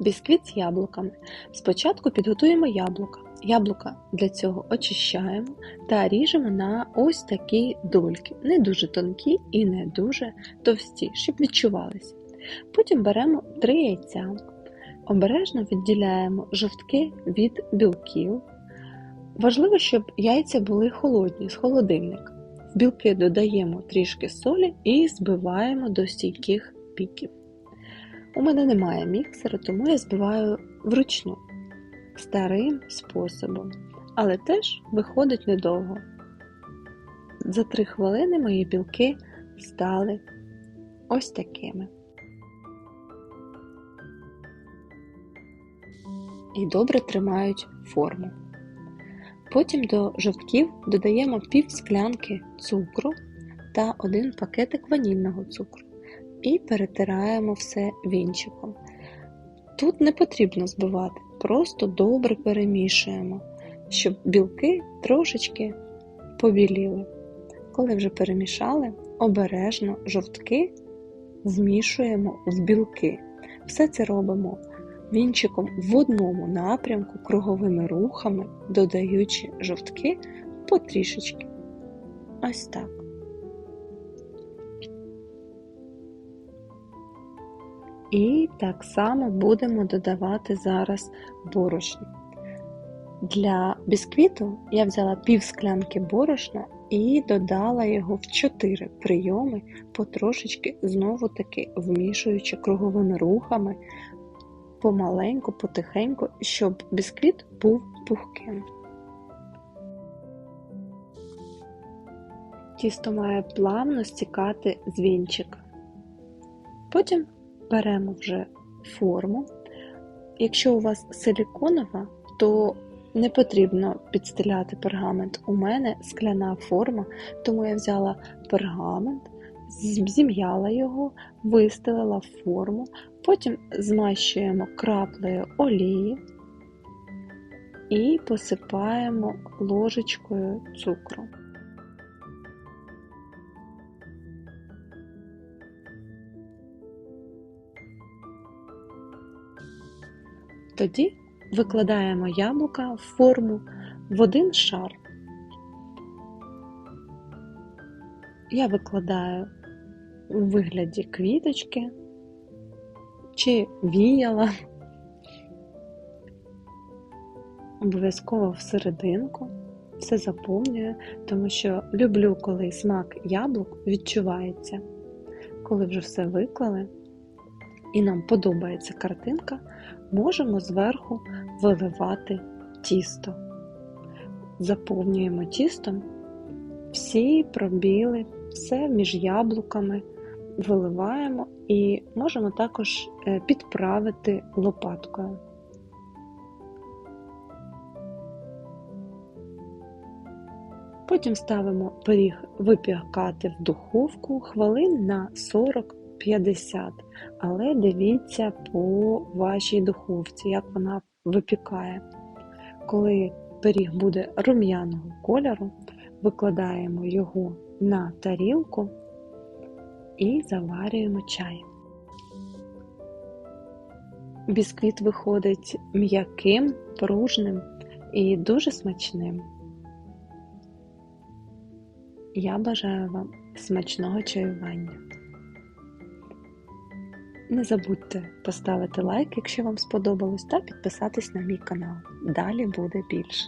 Бісквіт з яблуками. Спочатку підготуємо яблука. Яблука для цього очищаємо та ріжемо на ось такі дольки, не дуже тонкі і не дуже товсті, щоб відчувалися. Потім беремо 3 яйця, обережно відділяємо жовтки від білків. Важливо, щоб яйця були холодні з холодильника. В білки додаємо трішки солі і збиваємо до стійких піків. У мене немає міксера, тому я збиваю вручну старим способом, але теж виходить недовго. За 3 хвилини мої білки стали ось такими. І добре тримають форму. Потім до жовтків додаємо пів склянки цукру та один пакетик ванільного цукру і перетираємо все вінчиком. Тут не потрібно збивати, просто добре перемішуємо, щоб білки трошечки побіліли. Коли вже перемішали, обережно жовтки вмішуємо в білки. Все це робимо вінчиком в одному напрямку круговими рухами, додаючи жовтки потрішечки. Ось так. І так само будемо додавати зараз борошно. Для бісквіту я взяла пів склянки борошна і додала його в 4 прийоми, потрошечки знову таки вмішуючи круговими рухами помаленьку, потихеньку, щоб бісквіт був пухким. Тісто має плавно стікати з вінчика. Потім беремо вже форму. Якщо у вас силіконова, то не потрібно підстеляти пергамент. У мене скляна форма, тому я взяла пергамент, зім'яла його, вистелила форму, потім змащуємо краплею олії і посипаємо ложечкою цукру. Тоді викладаємо яблука в форму в один шар. Я викладаю у вигляді квіточки чи віяла, обов'язково всерединку, все заповнюю, тому що люблю, коли смак яблук відчувається. Коли вже все виклали і нам подобається картинка, можемо зверху виливати тісто. Заповнюємо тістом всі пробіли, все між яблуками виливаємо і можемо також е, підправити лопаткою. Потім ставимо пиріг випікати в духовку хвилин на 40-50, але дивіться по вашій духовці, як вона випікає. Коли пиріг буде рум'яного кольору, викладаємо його на тарілку і заварюємо чай. Бісквіт виходить м'яким, пружним і дуже смачним. Я бажаю вам смачного чаювання. Не забудьте поставити лайк, якщо вам сподобалось, та підписатись на мій канал. Далі буде більше.